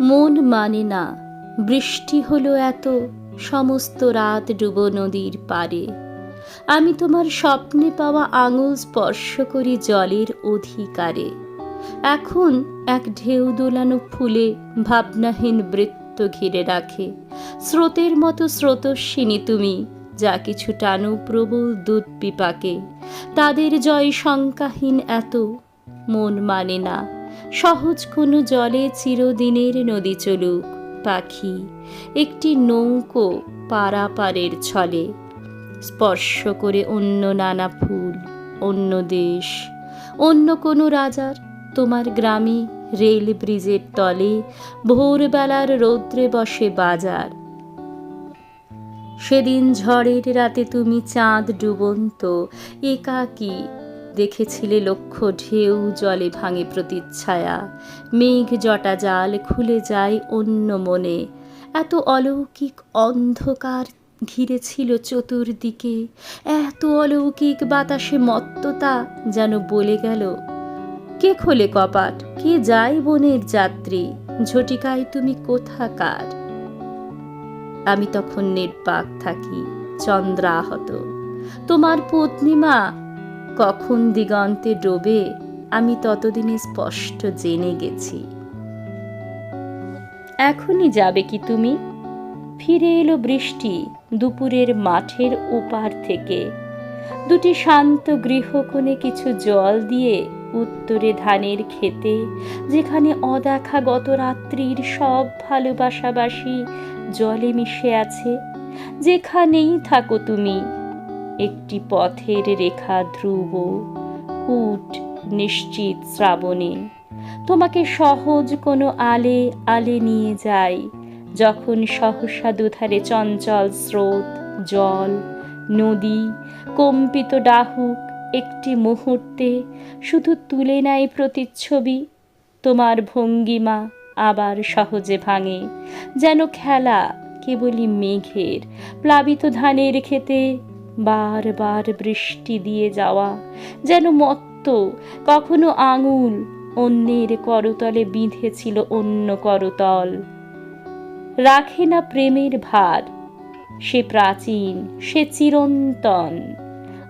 মন মানে না। বৃষ্টি হলো এত, সমস্ত রাত ডুবো নদীর পারে আমি তোমার স্বপ্নে পাওয়া আঙুল স্পর্শ করি জলের অধিকারে। এখন এক ঢেউ দোলানো ফুলে ভাবনাহীন বৃত্ত ঘিরে রাখে। স্রোতের মতো স্রোতস্বিনী তুমি, যা কিছু টানো প্রবল দুধ পিপাকে। তাদের জয় শঙ্কাহীন এত, মন মানে না। সহজ কোনো জলে চিরদিনের নদী চলুক, পাখি একটি নৌকো পারাপারের ছলে। স্পর্শ করে অন্য নানা ফুল, অন্য দেশ, অন্য কোনো রাজার, তোমার গ্রামে রেল ব্রিজের তলে ভোরবেলার রৌদ্রে বসে বাজার। সেদিন ঝড়ের রাতে তুমি চাঁদ ডুবন্ত, একাকী দেখেছিলে লক্ষ ঢেউ জলে ভাঙে প্রতিচ্ছায়া। মেঘ জটা জাল খুলে যায় অন্য মনে। এত অলৌকিক অন্ধকার ঘিরেছিল চতুর্দিকে। এত অলৌকিক বাতাসে মত্ততা যেন বলে গেল, কে খোলে কপাট? কে যায় বনের যাত্রী? ঝটিকায় তুমি কোথাকার? আমি তখন নির্বাক থাকি, চন্দ্রাহত। তোমার পত্নীমা কখন দিগন্তে ডোবে, আমি ততদিনে স্পষ্ট জেনে গেছি। এখনই যাবে কি তুমি? ফিরে এলো বৃষ্টি দুপুরের মাঠের ওপার থেকে। দুটি শান্ত গৃহকোণে কিছু জল দিয়ে উত্তরে ধানের খেতে যেখানে অদেখা গত রাত্রির সব ভালোবাসাবাসী জলে মিশে আছে, যেখানেই থাকো তুমি। একটি পথের রেখা ধ্রুব, কুট, নিশ্চিত শ্রাবণে। তোমাকে সহজ কোনো আলে আলে নিয়ে যায় যখন সহসা দুধারে চঞ্চল স্রোত, জল, নদী, কম্পিত ডাহুক একটি মুহূর্তে, শুধু তুলে নেয় প্রতিচ্ছবি, তোমার ভঙ্গিমা আবার সহজে ভাঙে। যেন খেলা কেবলই মেঘের, প্লাবিত ধানের খেতে বারবার বৃষ্টি দিয়ে যাওয়া, যেন মত্ত, কখনো আঙুল অন্যের করতলে বিঁধেছিল অন্য করতল। রাখে না প্রেমের ভার, সে প্রাচীন, সে চিরন্তন,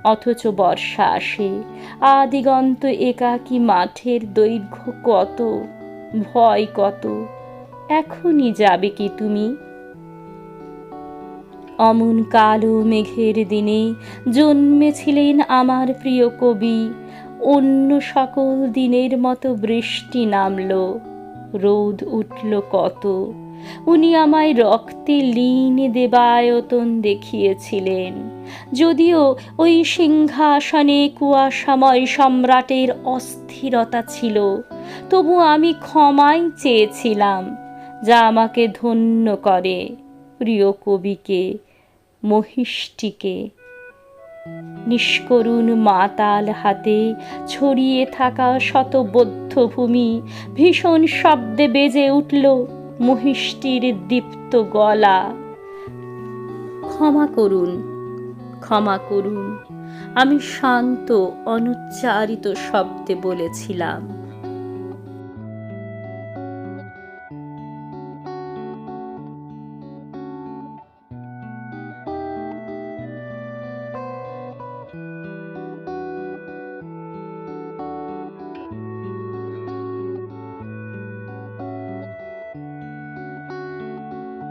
অথচ বর্ষা আসে, আদিগন্ত একাকী মাঠের দৈর্ঘ্য কত, ভয় কত, এখনই যাবে কি তুমি? অমন কালো মেঘের দিনে জন্মেছিলেন আমার প্রিয় কবি। অন্য সকল দিনের মতো বৃষ্টি নামল, রোদ উঠল কত। উনি আমায় রক্তে লীন দেবায়তন দেখিয়েছিলেন। যদিও ওই সিংহাসনে কুয়াশাময় সম্রাটের অস্থিরতা ছিল, তবু আমি ক্ষমাই চেয়েছিলাম, যা আমাকে ধন্য করে, প্রিয় কবিকে। মহিষ্টিকে। নিষ্করুণ মাতাল হাতে ছড়িয়ে থাকা শতবদ্ধ ভূমি ভীষণ শব্দে বেজে উঠল মহিষ্টির দীপ্ত গলা। ক্ষমা করুন ক্ষমা করুন, আমি শান্ত, অনুচ্চারিত শব্দে বলেছিলাম।